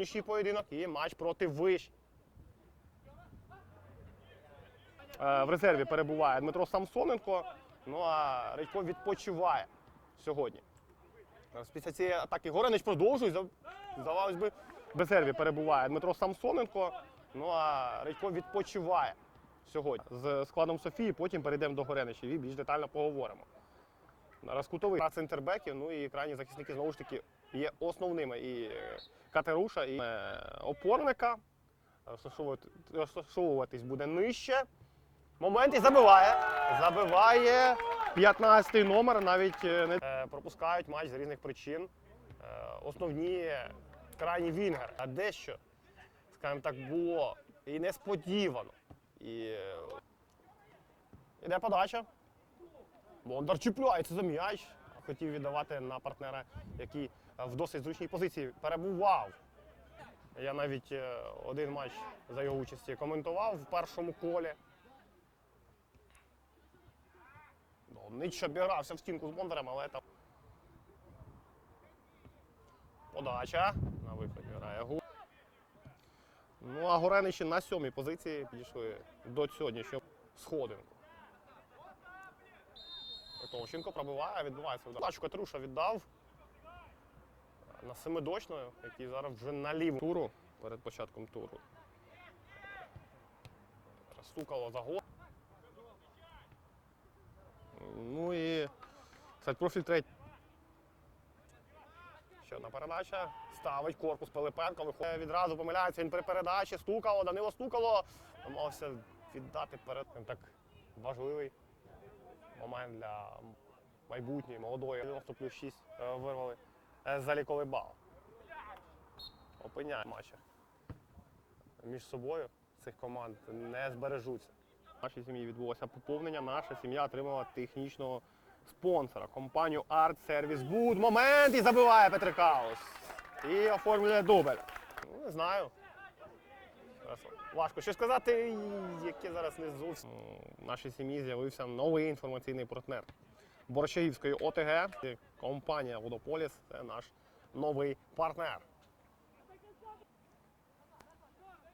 Нічий поєдинок і матч проти виш. Е, В резерві перебуває Дмитро Самсоненко. Ну а Редько відпочиває сьогодні. Після цієї атаки Горенич продовжує. Здавалось би, в резерві перебуває Дмитро Самсоненко. Ну а Редько відпочиває сьогодні з складом Софії. Потім перейдемо до Гореничів і більш детально поговоримо. Зараз кутовий на центрбеків, ну і крайні захисники знову ж таки є основними. І Катеруша, і е, опорника. Розташовуватись буде нижче. Момент і забиває. Забиває 15-й номер. Навіть е, не е, пропускають матч з різних причин. Основні крайні вінгер. А дещо, скажімо так, було і несподівано. І іде подача. Бондар чіпляється за м'яч. Хотів віддавати на партнера, який е, в досить зручній позиції перебував. Я навіть е, один матч за його участі коментував в першому колі. Донич обігрався в стінку з Бондарем, але там. Подача. На виході грає Гу. Ну а Гореничі на сьомій позиції підійшли до сьогоднішнього сходинку. Товченко пробиває, відбувається удар. Тачку Катруша віддав на семидочною, який зараз вже на ліву туру перед початком туру. Стукало за гол. Ну і це профіль третій. Ще одна передача. Ставить корпус Пилипенко. Виходить відразу помиляється він при передачі. Стукало, Данило стукало. Намагався віддати перед так важливий момент для майбутньої, молодої. 90 плюс 6 е, вирвали заліковий бал. Опиняє матчі. Між собою цих команд не збережуться. В нашій сім'ї відбулося поповнення. Наша сім'я отримала технічного спонсора компанію Art Service Boot. Момент і забиває Петрикаус. І оформлює дубль. Ну, не знаю. Важко що сказати, яке зараз не зовсім. В нашій сім'ї з'явився новий інформаційний партнер Борщагівської ОТГ. Компанія Водополіс це наш новий партнер.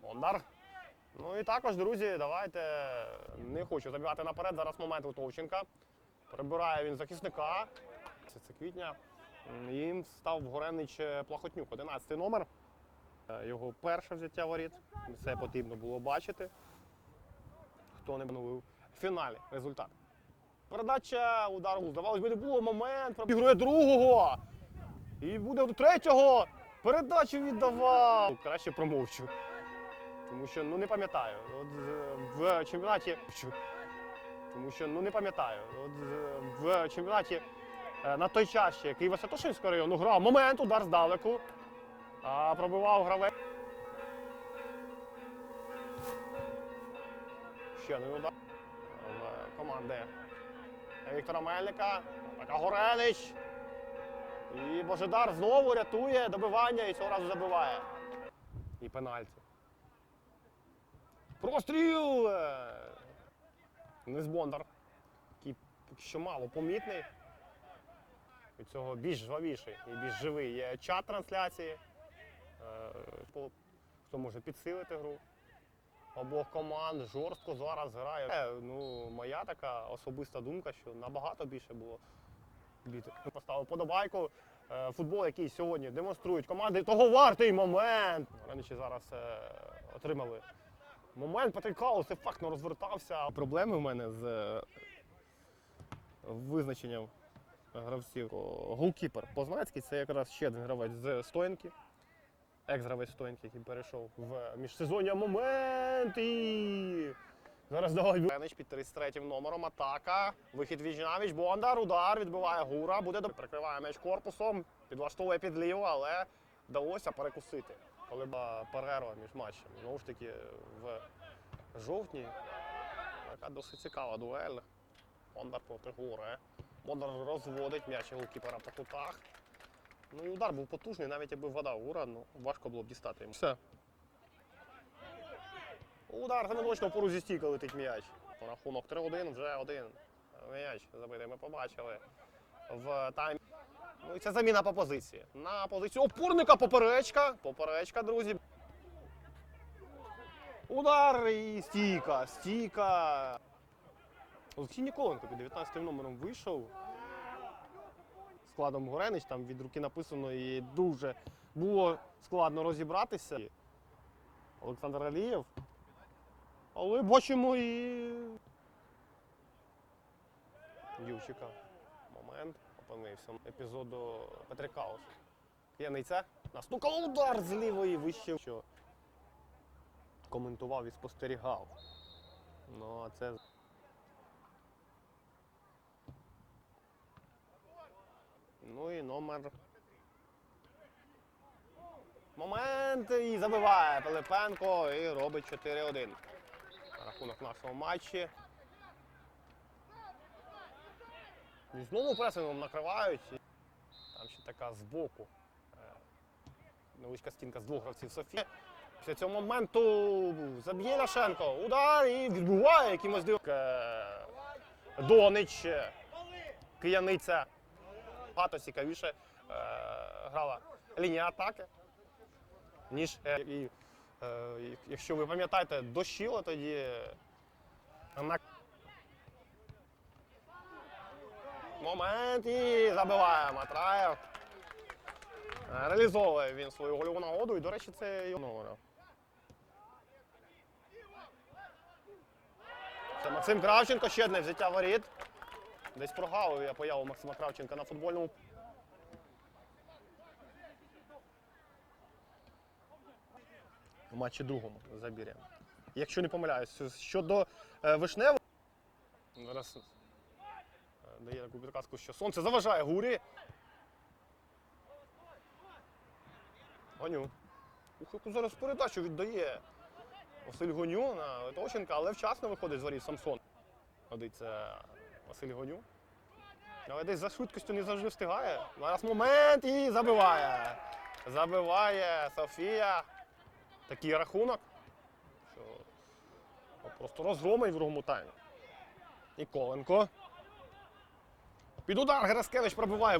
Бондар. Ну і також, друзі, давайте не хочу забігати наперед. Зараз момент у Прибирає він захисника. Це, квітня. Їм став Горенич Плахотнюк, 11 номер. Е, Його перше взяття воріт. Це потрібно було бачити. Хто не новив. Фінальний результат. Передача удару. Здавалось би, не було момент. Пробігрує другого. І буде до третього. Передачу віддавав. Краще промовчу. Тому що ну не пам'ятаю. От е, в чемпіонаті. Тому що ну не пам'ятаю. От е, в чемпіонаті на той час ще Києва Святошинського району грав. Момент, удар здалеку. А пробивав гравець. Ще один удар в команди Віктора Мельника. Така Горенич. І Божедар знову рятує добивання і цього разу забиває. І пенальті. Простріл! Денис який що мало помітний. Від цього більш жвавіший і більш живий є чат трансляції. Е, Хто може підсилити гру обох команд жорстко зараз грає. Е, Ну, моя така особиста думка, що набагато більше було біти. Поставив подобайку. Е, Футбол, який сьогодні демонструють команди, того вартий момент. Раничі зараз отримали момент. Патрик Каус ефектно розвертався. Проблеми в мене з визначенням гравців. Голкіпер Познацький це якраз ще один гравець з стоянки. Екс-гравець який перейшов в міжсезоння момент. І зараз давай Ленич під 33-м номером. Атака. Вихід Віжнавіч. Бондар. Удар. Відбиває Гура. Буде до- прикриває м'яч корпусом. Підлаштовує під ліву, але вдалося перекусити. Коли перерва між матчами. Знову ж таки, в жовтні. Така досить цікава дуель. Бондар проти Гури. Бондар розводить м'яч голкіпера по кутах. Ну і удар був потужний, навіть якби вода Гура, ну важко було б дістати йому. Все. Удар граночно по рузі стійка летить м'яч. Рахунок 3-1, вже один. М'яч забитий ми побачили в таймі. Ну і це заміна по позиції. На позицію опорника поперечка. Поперечка, друзі. Удар і стійка, стійка. Олексій Ніколенко під 19 номером вийшов. Складом Горенич, там від руки написано, і дуже було складно розібратися. Олександр Алієв. Але бачимо і. Ювчика. Момент опинився. Епізоду Петрикаус. П'яниця. Настукав удар з лівої вище. Що коментував і спостерігав. Ну, а це. Ну і номер. Момент і забиває Пилипенко і робить 4-1. Рахунок нашого матчі. І знову пресингом накривають. Там ще така збоку. е, Невеличка стінка з двох гравців Софія. Після цього моменту заб'є Ляшенко. Удар і відбуває якимось дивом. Е, Донич. е, Кияниця. Багато цікавіше е, грала лінія атаки. Ніж е, і, е, якщо ви пам'ятаєте, дощило тоді на момент і забиває Матраєв. Е, Реалізовує він свою гольову нагоду і, до речі, це його. Це Максим Кравченко, ще одне взяття воріт. Десь прогавив я появу Максима Кравченка на футбольному. В матчі другому забір'я. Якщо не помиляюсь, щодо е, Вишневого. Зараз е, дає таку підказку, що сонце заважає гурі. Гоню. Ух, яку зараз передачу віддає Василь Гоню на Литовченка, але вчасно виходить з воріт Самсон. Ходиться Василь Гоню. Але десь за швидкістю не завжди встигає. Зараз момент і забиває. Забиває Софія. Такий рахунок. Що просто розгромить в другому таймі. Ніколенко. Під удар Гераскевич пробиває.